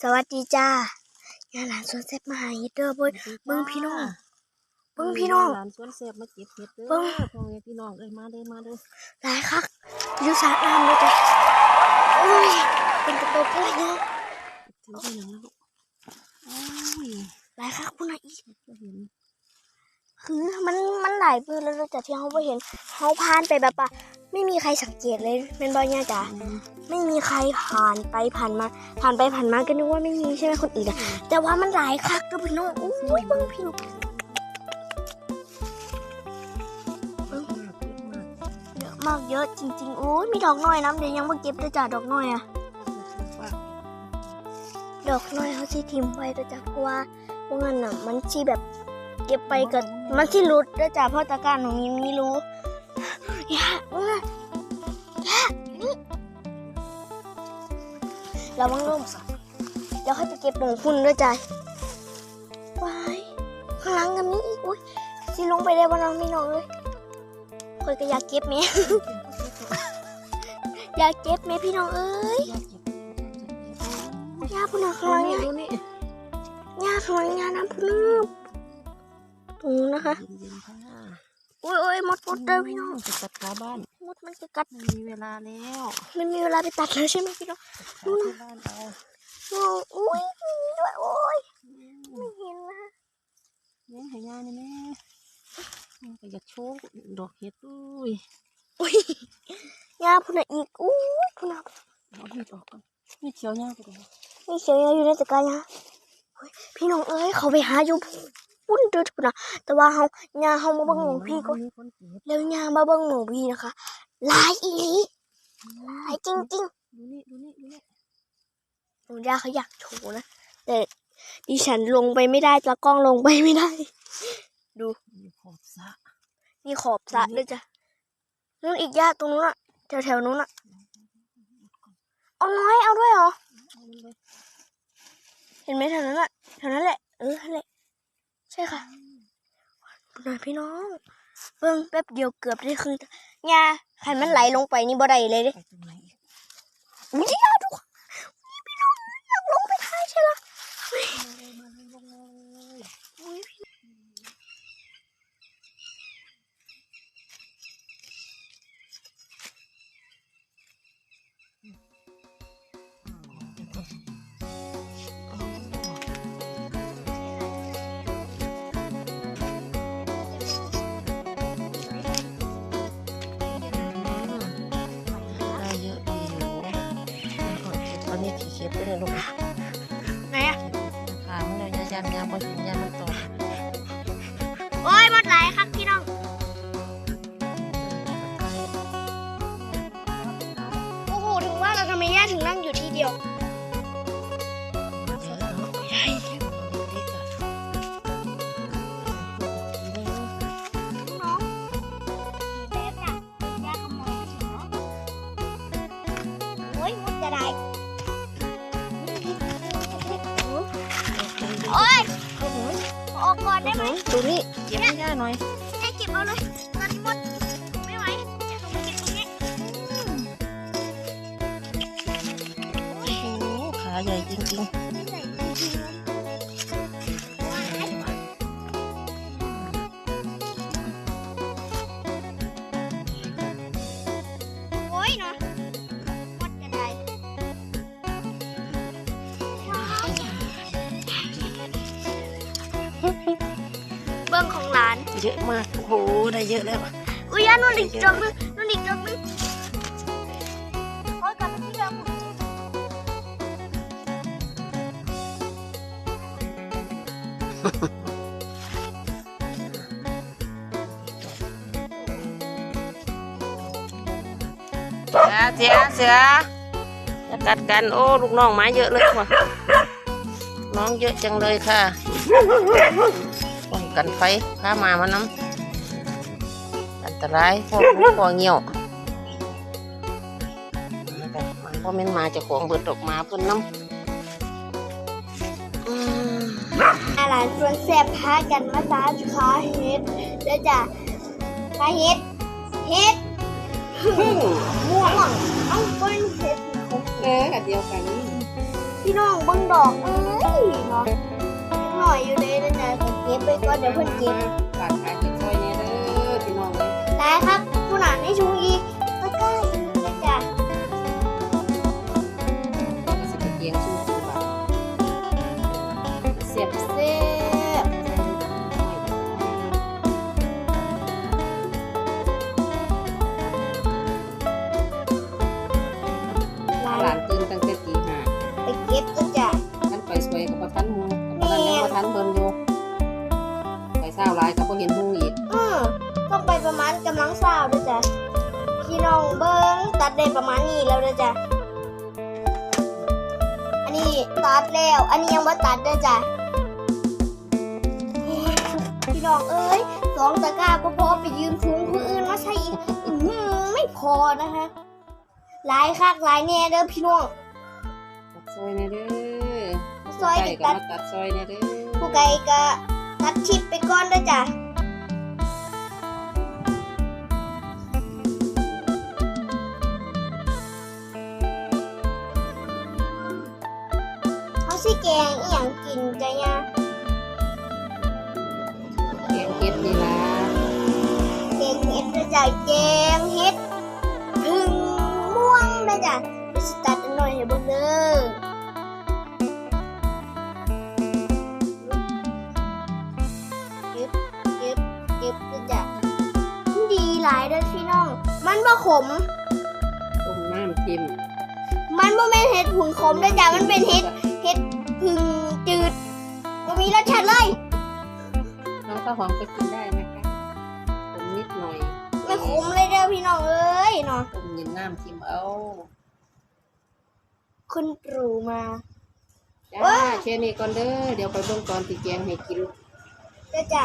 ดีจ้าย่าหลานสวนแซ่บมาหาเฮ็ดเด้อเบิ่งเบิ่งพี่น้องเบิ่งพี่น้องหลานสวนแซ่บมาเก็บเห็ดเด้อเบิ่งพ่อแม่พี่น้องเอ้ยมาเด้อมาเด้อหลายคักอยู่สระน้ำเลยจ้ะโอ้ยเป็นกระโตกเลยเนาะถึงที่หนึ่งแล้วลูกโอ้ยหลายคักพุ่นน่ะอีกก็เห็น คือมันมันหลายมือแล้วเนอะจ้ะที่เฮาบ่เห็นเฮาผ่านไปแบบว่าไม่มีใครสังเกตเลยเป็นบ่ย่าจ้ะไม่มีใครผ่านไปผ่านมา ผ่านไปผ่านมาก็นึกว่าไม่มีใช่ไหมคนอื่นอะแต่ว่ามันหลายคักเด้อพี่น้องอุ้ยบิ่งพี่น้องมเยอะมากเยอะจริงๆโอ้ยมีดอกน้อยน้ำเดี๋ยวยังไม่เก็บเลยจ้ะดอกน้อยอะดอกน้อยเขาชีทิมไว้ด้วจ้ะเพราะว่าพวกนั้นน่ะมันชีแบบ เก็บไปกับมันที่รุดด้วยจ้ะพราะตะการหนูมีไม่รู้อย่าเอาอย่านี่เระวังลมเดี๋ยวให้ไปเก็บหนูคุณด้วยจ้ะว้ายข้างหลังก็มีอีกอุ้ยสิลงไปได้บ้างพี่น้องเลยคอยก็อยากเก็บแม่อยากเก็บแม่พี่น้องเอ้ยยาพุ่นข้างหลังยาดูนี่ย่าข้างหลังย่าน้ำพุ่น ตรงนู้นนะคะเย็นๆค่ะโอ้ยโอ้ยมดมดเด้อพี่น้องจะตัดขาบ้านมดมันจะกัดไม่มีเวลาแล้วไม่มีเวลาไปตัดเลยใช่ไหมพี่น้องตัดขาที่บ้านเอาโอ้ยอุ้ยด้วยโอ้ยไม่เห็นนะเลี้ยงให้ยานี่แม่มันก็อยากโชว์ดอกเห็ดอุ้ยอุ้ยย่าพุ่นน่ะอีกอุ้ยพุ่นน่ะเอาเห็ดออกก่อนนี่เขียวยาไปเลยนี่เขียวยาอยู่ในตะกร้าย่าเฮ้ยพี่น้องเอ้ยเขาไปหาอยู่ พุ่นเด้อพุ่นน่ะแต่ว่าเฮาย่าเฮามาเบิ่งหนูพี่ก่อนมีคนเก็บแล้วย่ามาเบิ่งหนูพี่นะคะหลายอีหลีหลายจริงๆดูนี่ดูนี่ดูนี่หนูย่าเขาอยากโชว์นะแต่ดิฉันลงไปไม่ได้ตากล้องลงไปไม่ได้ ดูมีขอบสระมีขอบสระด้วยจ้ะนู่นอีกย่าตรงนู้นอะแถวแถวๆนู้นอะเอาน้อยเอาด้วยเหรอเอามันเลยเห็นไหมแถวนั้นอะแถวนั้นแหละเออนั่นแหละใช่ค่ะหน่อยพี่น้อง เบิ่งแป๊บเดียวเกือบได้ครึ่งยาขันมันไหลลงไปนี่บ่ได้เลยเด้ไปตรงไหนอีกอุ้ยย่าดู ลยลูกไหนอะขามันเลยยันยันงามพอถึงยันมันตกโอ้ยหมดไหลายครับพี่น้องโอ้โหถึงว่าเราทำไมย่าถึงนั่งอยู่ที่เดียวเยอะ กก่อนได้ไหมดูนี่เก็บให้ย่าหน่อยให้เก็บเอาเลยตอนนี้หมดไม่ไหวจะลงไปเก็บตรงนี้โอ้โหขาใหญ่จริงไเยอะมากโอ้โหได้เยอะแล้วอะอุ้ยอันนู่นอีกดอกนึงนู่นอีกดอกนึงโอ้ยกลับไปที่เดิมเสือเสือเสือจะกัดกันโอ้ลูกน้องมาเยอะเลยว่ะน้องเยอะจังเลยค่ะป้อง กันไฟพามามาน้ำอันตรายพวกพวกเงี้ยวนะคะมันพ่อแม่นมาเจะของเบิดดอกมาเพิ่นน้ำอืมหลานชวนแซ่บพากันมาตามขาเฮ็ดแล้วจ้ะขาเฮ็ดเฮ็ดม่วงเอ้าก้นเฮ็ดของเออกับเดียวกัน พี่พี่น้องเบิ่งดอกเอ้ยเนาะยังห น่อยอยู่เลยนะจ๊ะก็เก็บไปก่อนเดี๋ยวเพิ่นเก็บฝากขายเก็บซอยเนี่ยเด้อพี่น้องเลยได้ครับผู้หนานให้ชูอีกตะก ทันยังพ่ทันเบิ่งอยู่ไปเศร้าหลายก็บ่เห็นหูอีกอือต้องไปประมาณกำลังเศร้านะจ๊ะพี่น้องเบิ้งตัดได้ประมาณนี้แล้วนะจ๊ะอันนี้ตัดแล้ว อันนี้ยังไม่ตัดนะจ๊ะพี่น้องเอ้ยสองตะกร้าก็พอไปยืมถุงคนอื่นมาใช้อีกอื้อหือไม่พอนะคะหลายคักหลายแน่เด้อพี่น้องตัดซอยเนี่ยเด้อซอยไก่อีกก็ตัดมาตัดซอยเนี่ยเด้อ ผู้ไกลก็ตัดคลิปไปก่อนนะจ๊ะเขาสิแกงอีหยังกินจ้ะยะแกงเก็บนี่ล่ะแกงเห็ดนะจ๊ะแกงเห็ดพึ่งม่วงนะจ๊ะเดี๋ยวสิตัดอันหน่อยให้เบิ่งเด้อ ขม ต้มน้ำทิมมันบ่แม่นเห็ดผึ่งขมด้วยจ้ะมันเป็นเห็ดเห็ดผึ่งจืดก็มีรสชาติเลยน้องข้าวหอมก็กินได้นะคะต้มนิดหน่อยไม่ขมเลยเด้อพี่น้องเอ้ยเนาะต้มเย็นน้ำทิมเอาคุณปรูมาจ้าว้าแค่นี้ก่อนเด้อเดี๋ยวไปเบิ่งตอนที่แกงให้กินเด้อจ้ะ